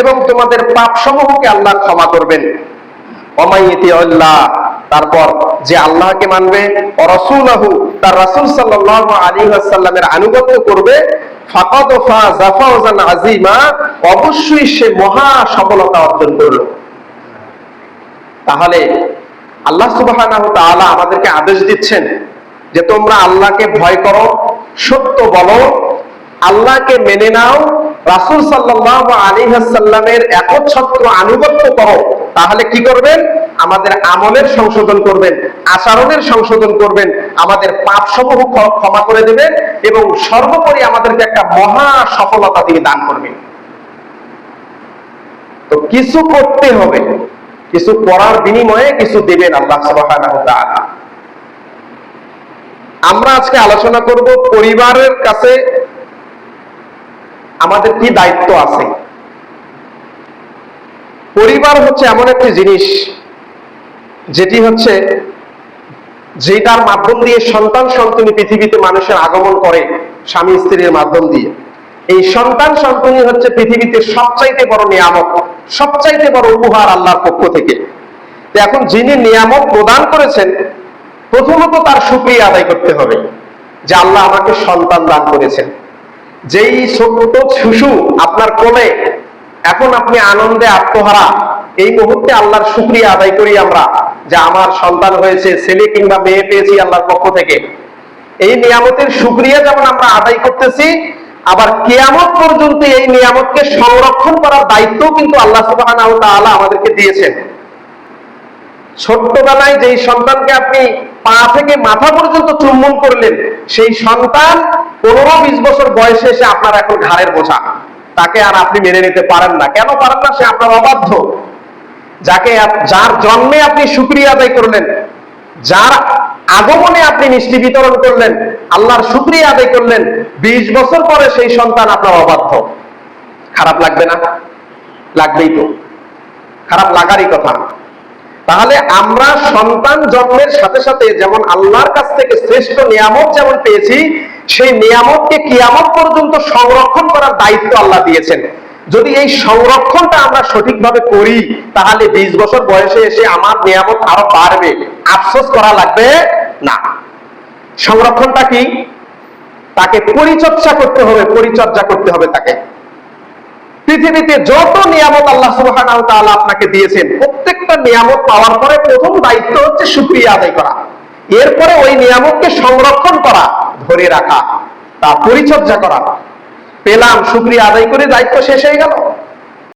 এবং তোমাদের পাপ সমূহকে আল্লাহ ক্ষমা করবেন। তারপর যে আল্লাহকে মানবে তার আনুগত্য করবে। অবশ্যই সে মহা সফলতা অর্জন করল। তাহলে আল্লাহ তাআলা আমাদেরকে আদেশ দিচ্ছেন যে তোমরা আল্লাহকে ভয় করো, সত্য বলো আল্লাহকে মেনে নাও, রাসূল সাল্লাল্লাহু আলাইহি ওয়াসাল্লামের একচ্ছত্র আনুগত্য করো, তাহলে কি করবেন? আমাদের আমলের সংশোধন করবেন, আচরণের সংশোধন করবেন, আমাদের পাপ সমূহ ক্ষমা করে দেবেন এবং সর্বোপরি আমাদেরকে একটা মহা সফলতা তিনি দান করবেন। তো কিছু করতে হবে, কিছু করার বিনিময়ে কিছু দেবেন আল্লাহ তাআলা। আমরা আজকে আলোচনা করব পরিবারের কাছে আমাদের কি দায়িত্ব আছে? পরিবার হচ্ছে এমন একটি জিনিস, যেটি হচ্ছে যেটার মাধ্যম দিয়ে সন্তান সন্তনি পৃথিবীতে মানুষের আগমন করে স্বামী স্ত্রীর মাধ্যম দিয়ে। এই সন্তান সন্তনি হচ্ছে পৃথিবীতে সবচাইতে বড় নিয়ামক সবচাইতে বড় উপহার আল্লাহর পক্ষ থেকে। এখন যিনি নিয়ামক প্রদান করেছেন, প্রথমত তার সুক্রিয়া আদায় করতে হবে যে আল্লাহ আমাকে সন্তান দান করেছেন। যেই ছোট্ট শিশু আপনার কোলে এখন আপনি আনন্দে আত্মহারা, এই মুহূর্তে আল্লাহর শুক্রিয়া আদায় করি আমরা যে আমার সন্তান হয়েছে, ছেলে কিংবা মেয়ে পেয়েছি আল্লাহর পক্ষ থেকে। এই নিয়ামতের শুক্রিয়া যেমন আমরা আদায় করতেছি, আবার কিয়ামত পর্যন্ত এই নিয়ামতকে সংরক্ষণ করার দায়িত্ব কিন্তু আল্লাহ ওয়া আমাদেরকে দিয়েছেন। ছোট্টবেলায় যেই সন্তানকে আপনি পা থেকে মাথা পর্যন্ত চুম্বন করলেন, সেই সন্তান পনেরো বিশ বছর বয়সে এসে আপনার এখন ঘাড়ের বোঝা। তাকে আর আপনি মেনে নিতে পারেন না। কেন পারেন না? সে আপনার অবাধ্য। যাকে যার জন্মে আপনি সুক্রিয়া আদায় করলেন, যার আগমনে আপনি মিষ্টি বিতরণ করলেন, আল্লাহর শুক্রিয়া আদায় করলেন, বিশ বছর পরে সেই সন্তান আপনার অবাধ্য। খারাপ লাগবে না? লাগবেই তো। খারাপ লাগারই কথা। তাহলে আমরা সন্তান জন্মের সাথে সাথে যেমন আল্লাহর কাছ থেকে শ্রেষ্ঠ নিয়ামত যেমন পেয়েছি, সেই নিয়ামতকে কিয়ামত পর্যন্ত সংরক্ষণ করার দায়িত্ব আল্লাহ দিয়েছেন। যদি এই সংরক্ষণটা আমরা সঠিকভাবে করি, তাহলে বিশ বছর বয়সে এসে আমার নিয়ামত আরও বাড়বে। আফসোস করা লাগবে না। সংরক্ষণটা কি? তাকে পরিচর্যা করতে হবে, পরিচর্যা করতে হবে তাকে। পৃথিবীতে যত নিয়ামত আল্লাহ ওয়া আপনাকে দিয়েছেন প্রত্যেকটা নিয়ামত পাওয়ার পরে প্রথম দায়িত্ব হচ্ছে সুক্রিয়া আদায় করা। এরপরে ওই নিয়ামককে সংরক্ষণ করা, ধরে রাখা, তা পরিচর্যা করা। পেলাম, সুক্রিয়া আদায় করে দায়িত্ব শেষ হয়ে গেল।